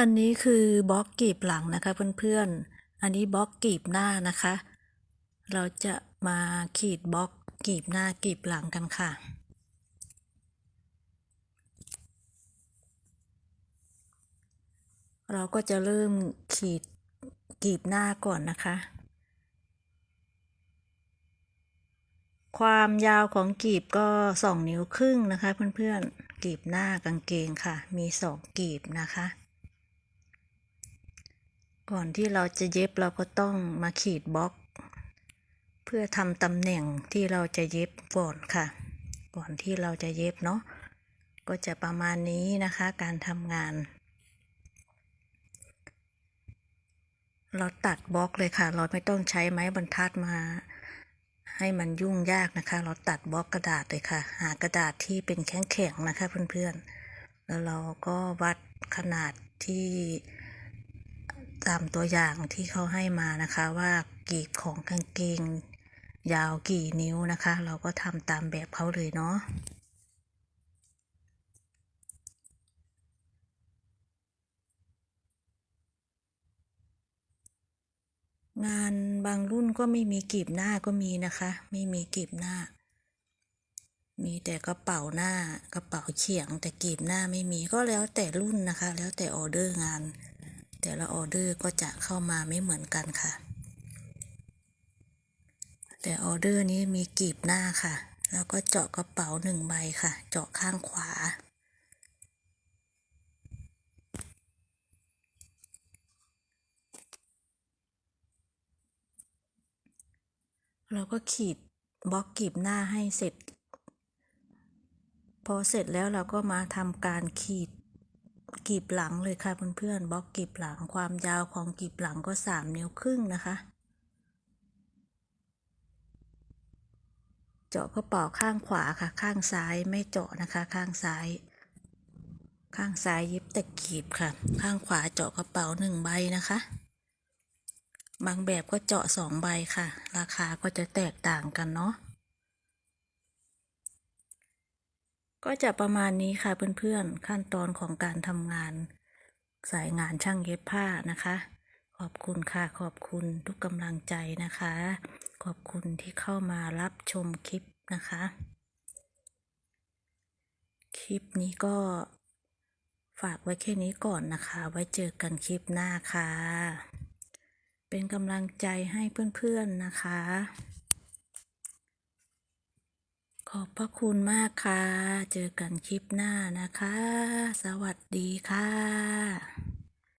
อันนี้คือบล็อกกีบหลังนะคะเพื่อนๆ อันนี้บล็อกกีบหน้านะคะ เราจะมาขีดบล็อกกีบหน้ากีบหลังกันค่ะ เราก็จะเริ่มขีดกีบหน้าก่อนนะคะ ความยาวของกีบก็สองนิ้วครึ่งนะคะเพื่อนๆ กีบหน้ากางเกงค่ะ มีสองกีบนะคะ ก่อนที่เราจะเย็บเราก็ต้องมาขีดบล็อก เพื่อทำตำแหน่งที่เราจะเย็บก่อนค่ะ ก่อนที่เราจะเย็บเนาะก็จะประมาณนี้นะคะ การทำงาน เราตัดบล็อกเลยค่ะ เราไม่ต้องใช้ไม้บรรทัดมา ให้มันยุ่งยากนะคะ เราตัดบล็อกกระดาษเลยค่ะ หากระดาษที่เป็นแข็งๆนะคะเพื่อนๆแล้วเราก็วัดขนาดที่ ตามตัวอย่างที่เขาให้มานะคะว่ากรีบของกางเกง ยาวกี่นิ้วนะคะ เราก็ทำตามแบบเขาเลยเนาะงานบางรุ่นก็ไม่มีกรีบหน้าก็มีนะคะ ไม่มีกรีบหน้า มีแต่กระเป๋าหน้ากระเป๋าเฉียง แต่กรีบหน้าไม่มีก็แล้วแต่รุ่นนะคะ แล้วแต่ออเดอร์งาน แต่ละออเดอร์ก็จะเข้ามาไม่เหมือนกันค่ะ แต่ออเดอร์นี้มีกรีบหน้าค่ะ แล้วก็เจาะกระเป๋าหนึ่งใบค่ะ เจาะข้างขวา เราก็ขีดบล็อกกรีบหน้าให้เสร็จ พอเสร็จแล้วเราก็มาทำการขีด กีบหลังเลยค่ะเพื่อนๆบล็อกกีบหลังความยาวของกีบหลังก็สามนิ้วครึ่งนะคะ เจาะกระเป๋าข้างขวาค่ะ ข้างซ้ายไม่เจาะนะคะ ข้างซ้าย ข้างซ้ายเย็บแต่กีบค่ะ ข้างขวาเจาะกระเป๋าหนึ่งใบนะคะ บางแบบก็เจาะสองใบค่ะ ราคาก็จะแตกต่างกันเนาะ ก็จะประมาณนี้ค่ะเพื่อนๆ ขั้นตอนของการทำงาน สายงานช่างเย็บผ้านะคะ ขอบคุณค่ะขอบคุณทุกกำลังใจนะคะ ขอบคุณที่เข้ามารับชมคลิปนะคะ คลิปนี้ก็ฝากไว้แค่นี้ก่อนนะคะ ไว้เจอกันคลิปหน้าค่ะ เป็นกำลังใจให้เพื่อนๆนะคะ ขอบพระคุณมากค่ะ เจอกันคลิปหน้านะคะ สวัสดีค่ะ